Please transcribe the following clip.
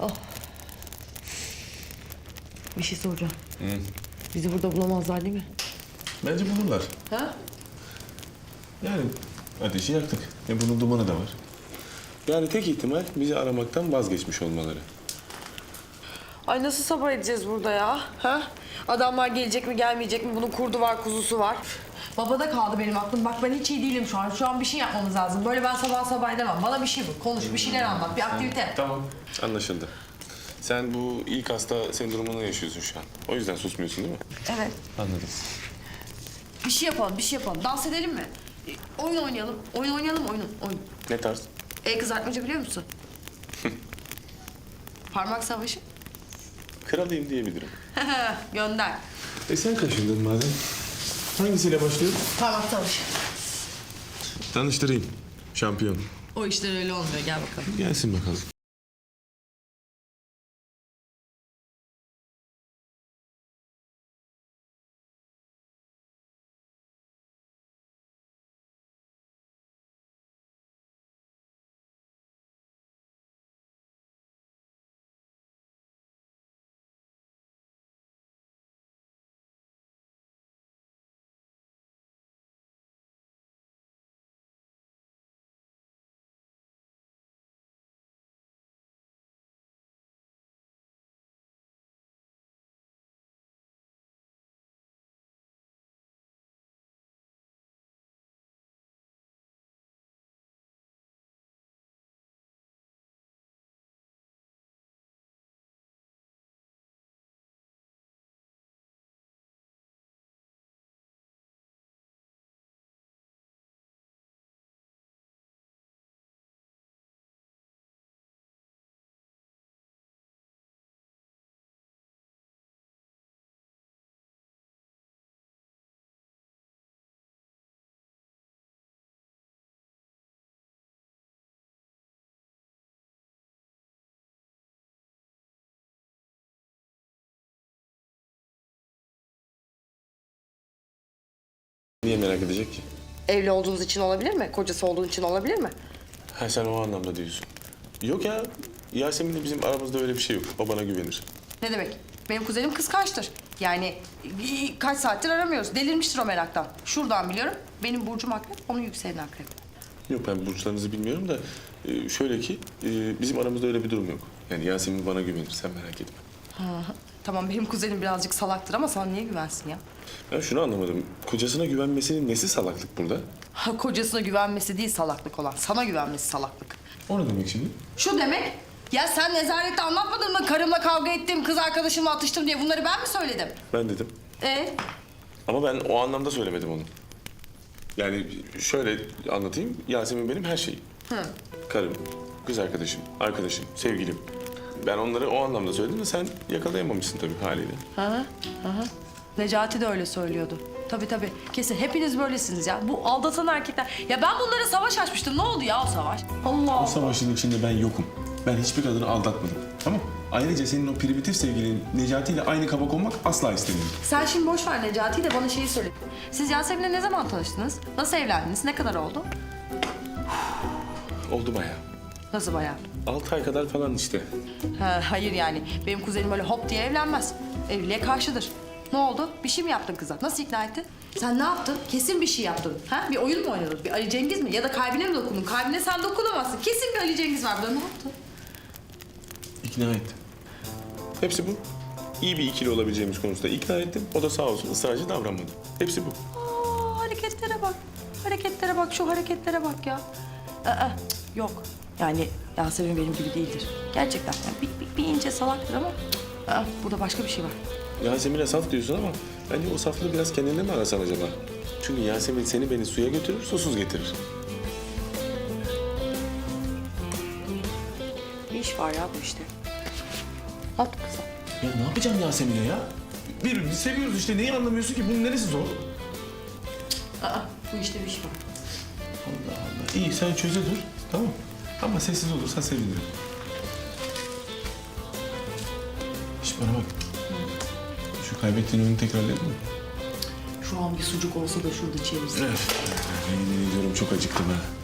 Oh. Bir şey soracağım. Bizi burada bulamazlar değil mi? Bence bulurlar. Ha? Yani ateşi yaktık. E bunun dumanı da var. Yani tek ihtimal bizi aramaktan vazgeçmiş olmaları. Ay nasıl sabır edeceğiz burada ya? Ha? Adamlar gelecek mi gelmeyecek mi? Bunun kurdu var, kuzusu var. Babada kaldı benim aklım. Bak ben hiç iyi değilim şu an. Şu an bir şey yapmamız lazım. Böyle ben sabah sabah edemem. Bana bir şey bul. Konuş, bir şeyler anlat. Bir aktivite. Tamam. Anlaşıldı. Sen bu ilk hasta sendromunu yaşıyorsun şu an. O yüzden susmuyorsun değil mi? Evet. Anladım. Bir şey yapalım, bir şey yapalım. Dans edelim mi? E, Oyun oynayalım. Oyun oynayalım, oyun. oyun. Ne tarz? El kızartmacı biliyor musun? Parmak savaşı. Kralıyım diyebilirim. Gönder. E sen kaşındın madem. Hangisiyle başlıyor? Parmak savaşı. Tanıştırayım. Şampiyon. O işler öyle olmuyor. Gel bakalım. Gelsin bakalım. Niye merak edecek ki? Evli olduğunuz için olabilir mi? Kocası olduğun için olabilir mi? Ha sen o anlamda diyorsun. Yok ya. Yasemin'le bizim aramızda öyle bir şey yok. O bana güvenir. Ne demek? Benim kuzenim kıskançtır. Yani kaç saattir aramıyoruz. Delirmiştir o meraktan. Şuradan biliyorum. Benim burcum akrep, onun yükseleni akrep. Yok ben burçlarınızı bilmiyorum da e, şöyle ki e, bizim aramızda öyle bir durum yok. Yani Yasemin bana güvenir sen merak etme. Ha, tamam benim kuzenim birazcık salaktır ama sana niye güvensin ya? Ben şunu anlamadım. Kocasına güvenmesinin nesi salaklık burada? Ha, kocasına güvenmesi değil salaklık olan. Sana güvenmesi salaklık. O ne demek şimdi? Şu demek, ya sen nezarette anlatmadın mı? Karımla kavga ettim, kız arkadaşımla atıştım diye. Bunları ben mi söyledim? Ben dedim. E Ama ben o anlamda söylemedim onu. Yani şöyle anlatayım. Yasemin benim her şeyim. Karım, kız arkadaşım, arkadaşım, sevgilim. Ben onları o anlamda söyledim de sen yakalayamamışsın tabii haliyle. Hı hı. hı hı. Necati de öyle söylüyordu. Tabii tabii. Kesin hepiniz böylesiniz ya. Bu aldatan erkekler. Ya ben bunlara savaş açmıştım. Ne oldu ya o savaş? Allah O Allah. savaşın içinde ben yokum. Ben hiçbir kadını aldatmadım. Tamam Ayrıca senin o primitif sevgilin Necati ile aynı kaba konmak asla istemiyorum. Sen şimdi boş ver Necati de bana şeyi söyle. Siz Yasemin'le ne zaman tanıştınız? Nasıl evlendiniz? Ne kadar oldu? Oldu bayağı. Nasıl bayağı? Altı ay kadar falan işte. Ha, hayır yani. Benim kuzenim öyle hop diye evlenmez. Evliliğe karşıdır. Ne oldu? Bir şey mi yaptın kıza? Nasıl ikna ettin? Sen ne yaptın? Kesin bir şey yaptın. Ha? Bir oyun mu oynadın? Bir Ali Cengiz mi? Ya da kalbine mi dokundun? Kalbine sen dokunamazsın. Kesin bir Ali Cengiz var burada. Ne yaptın? İkna ettim. Hepsi bu. İyi bir ikili olabileceğimiz konusunda ikna ettim. O da sağ olsun ısrarcı davranmadı. Hepsi bu. Aa, hareketlere bak. Hareketlere bak. Şu hareketlere bak ya. Aa, cık, yok. Yani Yasemin benim gibi değildir. Gerçekten. Yani bir, bir, bir ince salaktır ama aa, burada başka bir şey var. Yasemin'e saf diyorsun ama bence o saflığı biraz kendinde mi arasan acaba? Çünkü Yasemin seni beni suya götürür, susuz getirir. Bir iş var ya bu işte. At kızım. Ya ne yapacağım Yasemin'e ya? Birbirimizi seviyoruz işte. Neyi anlamıyorsun ki? Bunun neresi zor? Aa, bu işte bir iş var. Allah Allah. İyi sen çöze dur. Tamam. Ama sessiz olursan sevinirim. Bana bak. Şu kaybettiğin oyunu tekrarlayalım mı? Şu an bir sucuk olsa da şurada çevirsin. Evet. Yemin ediyorum çok acıktım ha.